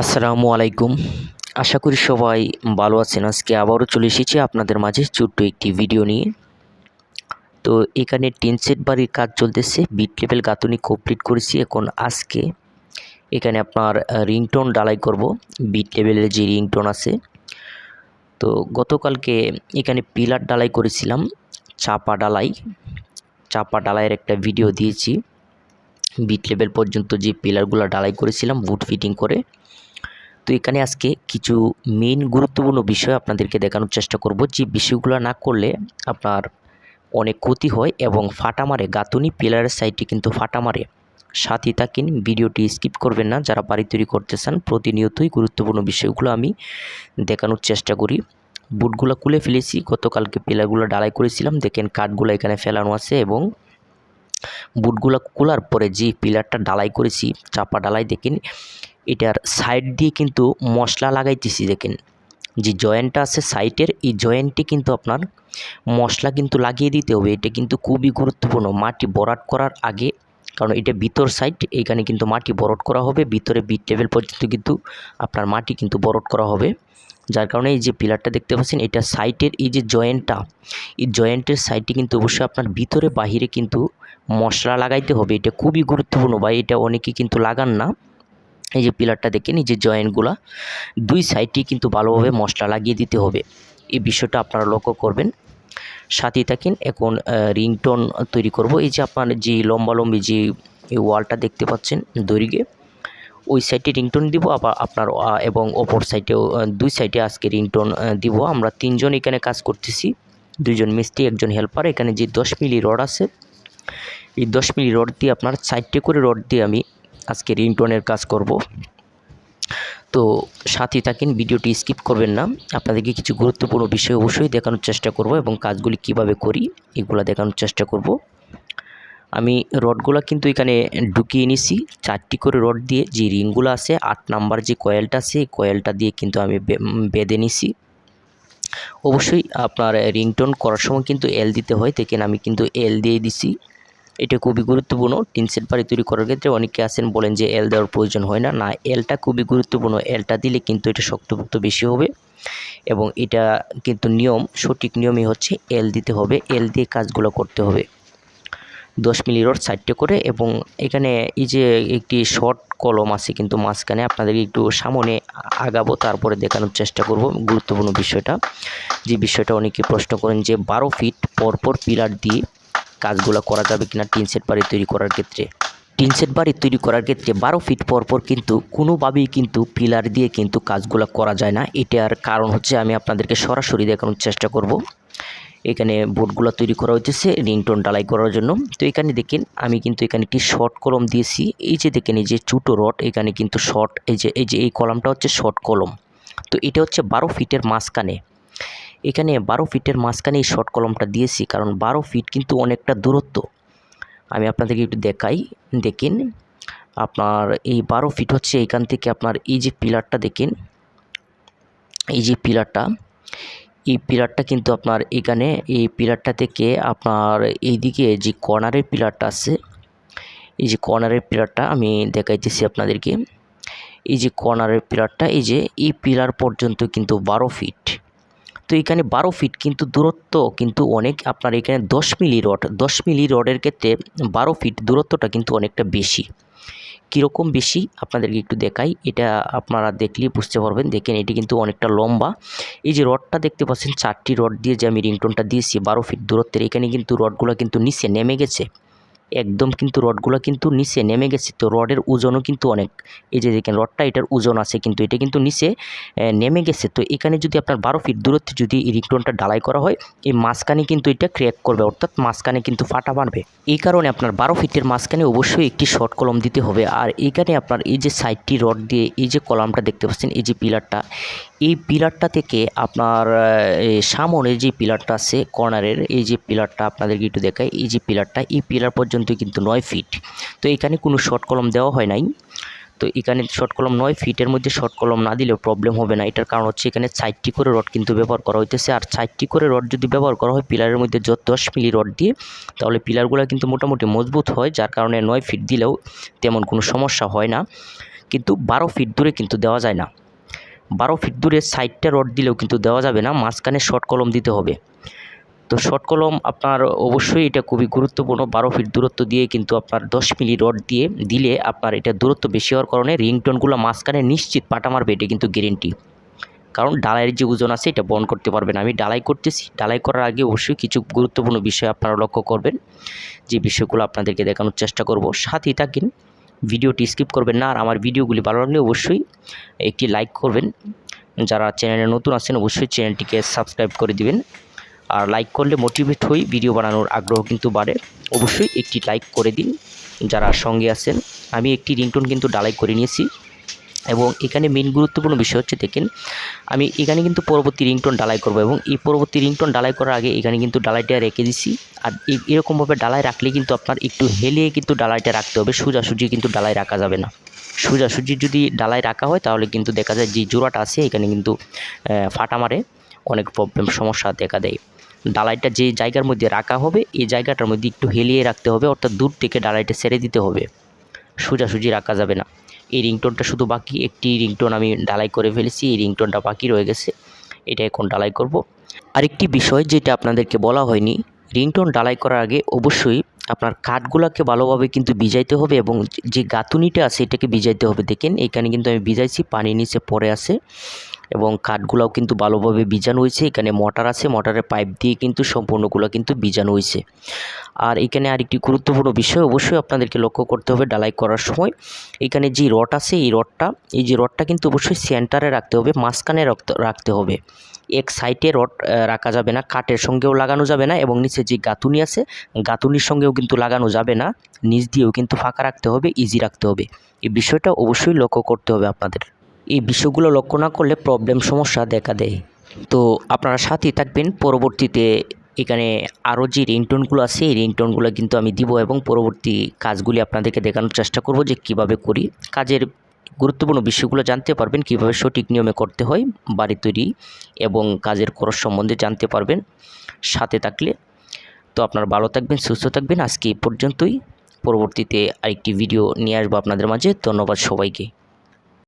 আসসালামু আলাইকুম। আশা করি সবাই ভালো আছেন। আজকে আবারও চলে এসেছি আপনাদের মাঝে ছোট্ট একটি ভিডিও নিয়ে। তো এখানে টিন সেট বাড়ির কাজ চলতেছে। বিট লেভেল গাঁথুনি কমপ্লিট করেছি। এখন আজকে এখানে আপনার রিংটোন ডালাই করব। বিট লেভেলের যে রিংটোন আছে। তো গতকালকে এখানে পিলার ডালাই করেছিলাম। চাপা ডালাই। চাপা ডালাইয়ের একটা ভিডিও দিয়েছি। বিট লেভেল পর্যন্ত যে পিলারগুলো ডালাই করেছিলাম, বুট ফিটিং করে। তো এখানে আজকে কিছু মেইন গুরুত্বপূর্ণ বিষয় আপনাদেরকে দেখানোর চেষ্টা করব যে বিষয়গুলো না করলে আপনার অনেক ক্ষতি হয় এবং ফাটা মারে, গাঁথুনি পিলারের সাইডে কিন্তু ফাটা মারে। সাথে থাকেন, ভিডিওটি স্কিপ করবেন না, যারা বাড়ি তৈরি করতে চান, প্রতিনিয়তই গুরুত্বপূর্ণ বিষয়গুলো আমি দেখানোর চেষ্টা করি। বুটগুলো খুলে ফেলেছি, গতকালকে পিলারগুলো ডালাই করেছিলাম, দেখেন কাঠগুলো এখানে ফেলানো আছে এবং বুটগুলো খোলার পরে যে পিলারটা ডালাই করেছি, চাপা ডালাই দেখেন এটার সাইড দিয়ে কিন্তু মশলা লাগাইতেছি, দেখেন। যে জয়েন্টটা আছে সাইটের এই জয়েন্টে কিন্তু আপনার মশলা কিন্তু লাগিয়ে দিতে হবে। এটা কিন্তু খুবই গুরুত্বপূর্ণ। মাটি বরাট করার আগে, কারণ এটা ভিতর সাইড এইখানে কিন্তু মাটি বরট করা হবে। ভিতরে বিট টেবিল পর্যন্ত কিন্তু আপনার মাটি কিন্তু বরট করা হবে। যার কারণে এই যে পিলারটা দেখতে পাচ্ছেন, এটা সাইটের এই যে জয়েন্টটা এই জয়েন্টের সাইডটি কিন্তু অবশ্যই আপনার ভিতরে বাহিরে কিন্তু মশলা লাগাইতে হবে। এটা খুবই গুরুত্বপূর্ণ। বা এটা অনেকে কিন্তু লাগান না। এই যে পিলারটা দেখেন এই যে জয়েন্টগুলা দুই সাইডটি কিন্তু ভালোভাবে মশলা লাগিয়ে দিতে হবে। এই বিষয়টা আপনারা লক্ষ্য করবেন। সাথে থাকেন এখন রিংটোন তৈরি করব। এই যে আপনার যে লম্বালম্বি যে এই ওয়ালটা দেখতে পাচ্ছেন দৈর্ঘ্যে ওই সাইডে রিংটোন দিব আবার আপনার এবং অপর সাইডেও দুই সাইডে আজকে রিংটোন দিব। আমরা তিনজন এখানে কাজ করতেছি। দুজন মিস্ত্রি একজন হেল্পার এখানে যে দশ মিলি রড আছে এই দশ মিলি রড দিয়ে আপনার সাইডটে করে রড দিয়ে আমি আজকে রিংটোনের কাজ করব। তো সাথে থাকেন, ভিডিওটি স্কিপ করবেন না। আপনাদেরকে কিছু গুরুত্বপূর্ণ বিষয় অবশ্যই দেখানোর চেষ্টা করব এবং কাজগুলি কীভাবে করি, এগুলো দেখানোর চেষ্টা করব। আমি রডগুলো কিন্তু এখানে ঢুকিয়ে নিছি। চারটি করে রড দিয়ে যে রিংগুলো আছে, আট নাম্বার যে কয়েলটা আছে কয়েলটা দিয়ে কিন্তু আমি বেঁধে নিছি। অবশ্যই আপনার রিংটোন করার সময় কিন্তু এল দিতে হয়, দেখেন আমি কিন্তু এল দিয়ে দিছি। এটা খুবই গুরুত্বপূর্ণ। টিন সেট বাড়ি তৈরি করার ক্ষেত্রে অনেকে আছেন বলেন যে এল দেওয়ার প্রয়োজন হয় না। না এলটা খুবই গুরুত্বপূর্ণ। এলটা দিলে কিন্তু এটা শক্তপোক্ত বেশি হবে এবং এটা কিন্তু নিয়ম, সঠিক নিয়মই হচ্ছে এল দিতে হবে। এল দিয়ে কাজগুলো করতে হবে। দশ মিলি রড সাইডটে করে এবং এখানে এই যে একটি শর্ট কলম আছে কিন্তু মাঝখানে আপনাদেরকে একটু সামনে আগাবো, তারপরে দেখানোর চেষ্টা করব গুরুত্বপূর্ণ বিষয়টা। যে বিষয়টা অনেকে প্রশ্ন করেন যে বারো ফিট পরপর পিলার দিয়ে কাজগুলো করা যাবে কিনা টিন সেট বাড়ি তৈরি করার ক্ষেত্রে। টিন সেট বাড়ি তৈরি করার ক্ষেত্রে বারো ফিট পর পর কিন্তু কোনোভাবেই কিন্তু পিলার দিয়ে কিন্তু কাজগুলো করা যায় না। এটার কারণ হচ্ছে আমি আপনাদেরকে সরাসরি দেখানোর চেষ্টা করব। এখানে বোর্ডগুলো তৈরি করা হয়েছে রিংটোন ডালাই করার জন্য। তো এখানে দেখেন, আমি কিন্তু এখানে একটি শর্ট কলম দিয়েছি। এই যে দেখেন, এই যে চুটো রড, এখানে কিন্তু শর্ট, এই যে এই যে এই কলমটা হচ্ছে শর্ট কলম। তো এটা হচ্ছে বারো ফিটের মাঝখানে। এখানে বারো ফিটের মাঝখানে এই শর্ট কলমটা দিয়েছি, কারণ বারো ফিট কিন্তু অনেকটা দূরত্ব। আমি আপনাদেরকে একটু দেখাই, দেখেন, আপনার এই বারো ফিট হচ্ছে এখান থেকে আপনার এই যে পিলারটা দেখেন, এই যে পিলারটা, এই পিলারটা কিন্তু আপনার এখানে, এই পিলারটা থেকে আপনার এইদিকে যে কর্নারের পিলারটা আছে, এই যে কর্নারের পিলারটা আমি দেখাইতেছি আপনাদেরকে। এই যে কর্নারের পিলারটা, এই যে এই পিলার পর্যন্ত কিন্তু বারো ফিট। তো এখানে বারো ফিট কিন্তু দূরত্ব, কিন্তু অনেক আপনার এখানে দশ মিলি রড, দশ মিলি রডের ক্ষেত্রে বারো ফিট দূরত্বটা কিন্তু অনেকটা বেশি। কীরকম বেশি? আপনাদেরকে একটু দেখাই। এটা আপনারা দেখলেই বুঝতে পারবেন। দেখেন, এটি কিন্তু অনেকটা লম্বা। এই যে রডটা দেখতে পাচ্ছেন, চারটি রড দিয়ে যে আমি রিংটোনটা দিয়েছি, বারো ফিট দূরত্বের, এখানে কিন্তু রডগুলো কিন্তু নিচে নেমে গেছে। একদম কিন্তু রডগুলো কিন্তু নিচে নেমে গেছে। তো রডের ওজনও কিন্তু অনেক। এই যে দেখেন, রডটা এটার ওজন আছে কিন্তু, এটা কিন্তু নিচে নেমে গেছে। তো এখানে যদি আপনার বারো ফিট দূরত্বে যদি এই রিংটোনটা ডালাই করা হয়, এই মাঝখানে কিন্তু এটা ক্র্যাক করবে, অর্থাৎ মাঝখানে কিন্তু ফাটা মারবে এই কারণে আপনার বারো ফিটের মাঝখানে অবশ্যই একটি শর্ট কলম দিতে হবে। আর এইখানে আপনার এই যে সাইডটি রড দিয়ে, এই যে কলমটা দেখতে পাচ্ছেন, এই যে পিলারটা, এই পিলারটা থেকে আপনার সামনে যে পিলারটা আছে, কর্নারের, এই যে পিলারটা আপনাদেরকে একটু দেখায় এই যে পিলারটা, এই পিলার পর্যন্ত কিন্তু নয় ফিট তো এখানে কোনো শর্ট কলম দেওয়া হয় নাই। তো এখানে শর্ট কলম নয় ফিটের মধ্যে শর্ট কলম না দিলেও প্রবলেম হবে না। এটার কারণ হচ্ছে এখানে চারটি করে রড কিন্তু ব্যবহার করা হইতেছে। আর চারটি করে রড যদি ব্যবহার করা হয় পিলারের মধ্যে যত দশ মিলি রড দিয়ে, তাহলে পিলারগুলো কিন্তু মোটামুটি মজবুত হয়, যার কারণে নয় ফিট দিলেও তেমন কোনো সমস্যা হয় না। কিন্তু বারো ফিট দূরে কিন্তু দেওয়া যায় না। বারো ফিট দূরে সাইডটা রড দিলেও কিন্তু দেওয়া যাবে না। মাঝখানে শর্ট কলম দিতে হবে। তো শর্ট কলম আপনার অবশ্যই এটা খুবই গুরুত্বপূর্ণ। বারো ফিট দূরত্ব দিয়ে কিন্তু আপনার দশ মিলি রড দিয়ে দিলে আপনার এটা দূরত্ব বেশি হওয়ার কারণে রিংটোনগুলো মাঝখানে নিশ্চিত পাটা মারবে, এটা কিন্তু গ্যারেন্টি কারণ ডালাইয়ের যে ওজন আছে, এটা বহন করতে পারবেন। আমি ডালাই করতেছি। ডালাই করার আগে অবশ্যই কিছু গুরুত্বপূর্ণ বিষয় আপনারা লক্ষ্য করবেন। যে বিষয়গুলো আপনাদেরকে দেখানোর চেষ্টা করব। সাথেই থাকেন। ভিডিওটি স্কিপ করবেন না। আর আমার ভিডিওগুলি ভালো লাগলে অবশ্যই একটি লাইক করবেন। যারা চ্যানেলে নতুন আছেন, অবশ্যই চ্যানেলটিকে সাবস্ক্রাইব করে দিবেন। আর লাইক করলে মোটিভেট হই ভিডিও বানানোর আগ্রহ কিন্তু বাড়ে। অবশ্যই একটি লাইক করে দিন, যারা সঙ্গে আছেন। আমি একটি রিংটোন কিন্তু ডালাই করে নিয়েছি। এবং এখানে মেন গুরুত্বপূর্ণ বিষয় হচ্ছে, দেখেন, আমি এখানে কিন্তু পরবর্তী রিংটোন ডালাই করব এবং এই পরবর্তী রিংটোন ডালাই করার আগে এখানে কিন্তু ডালাইটা রেখে দিছি। আর এরকমভাবে ডালাই রাখলে কিন্তু আপনার একটু হেলিয়ে কিন্তু ডালাইটা রাখতে হবে। সোজাসুজি কিন্তু ডালাই রাখা যাবে না। সোজাসুজি যদি ডালাই রাখা হয়, তাহলে কিন্তু দেখা যায় যে জোড়াটা আছে, এখানে কিন্তু ফাটা মারে, অনেক প্রবলেম সমস্যা দেখা দেয়। ডালাইটা যে জায়গার মধ্যে রাখা হবে, এই জায়গাটার মধ্যে একটু হেলিয়ে রাখতে হবে, অর্থাৎ দূর থেকে ডালাইটা ছেড়ে দিতে হবে। সোজাসুজি রাখা যাবে না। এই রিংটোনটা শুধু বাকি, একটি রিংটোন আমি ডালাই করে ফেলেছি, এই রিংটোনটা বাকি রয়ে গেছে। এটা এখন ডালাই করব। আরেকটি বিষয় যেটা আপনাদেরকে বলা হয়নি, রিংটোন ডালাই করার আগে অবশ্যই আপনার কাঠগুলোকে ভালোভাবে কিন্তু ভিজাইতে হবে এবং যে গাঁথুনিটা আছে, এটাকে ভিজাইতে হবে। দেখেন, এখানে কিন্তু আমি ভিজাইছি, পানি নিচে পড়ে আছে। এবং কাঠগুলাও কিন্তু ভালোভাবে ভিজানো হয়েছে। এখানে মোটর আছে মোটরের পাইপ দিয়ে কিন্তু সম্পূর্ণগুলো কিন্তু ভিজানো হয়েছে। আর এখানে আরেকটি গুরুত্বপূর্ণ বিষয় অবশ্যই আপনাদেরকে লক্ষ্য করতে হবে ডালাই করার সময়। এখানে যে রড আছে, এই রডটা এই যে রডটা কিন্তু অবশ্যই সেন্টারে রাখতে হবে, মাঝখানে রাখতে হবে। এক সাইডে রড রাখা যাবে না, কাঠের সঙ্গেও লাগানো যাবে না এবং নিচে যে গাঁথুনি আছে, গাঁথুনির সঙ্গেও কিন্তু লাগানো যাবে না। নিচ দিয়েও কিন্তু ফাঁকা রাখতে হবে ইজি রাখতে হবে। এই বিষয়টা অবশ্যই লক্ষ্য করতে হবে আপনাদের। এই বিষয়গুলো লক্ষ্য না করলে প্রবলেম সমস্যা দেখা দেয়। তো আপনারা সাথেই থাকবেন। পরবর্তীতে এখানে আরও যে রিংটোনগুলো আছে, এই রিংটোনগুলো কিন্তু আমি দিব এবং পরবর্তী কাজগুলি আপনাদেরকে দেখানোর চেষ্টা করব যে কীভাবে করি। কাজের গুরুত্বপূর্ণ বিষয়গুলো জানতে পারবেন, কীভাবে সঠিক নিয়মে করতে হয় বাড়ি তৈরি এবং কাজের খরচ সম্বন্ধে জানতে পারবেন সাথে থাকলে। তো আপনারা ভালো থাকবেন, সুস্থ থাকবেন। আজকে এই পর্যন্তই। পরবর্তীতে আরেকটি ভিডিও নিয়ে আসব আপনাদের মাঝে। ধন্যবাদ সবাইকে।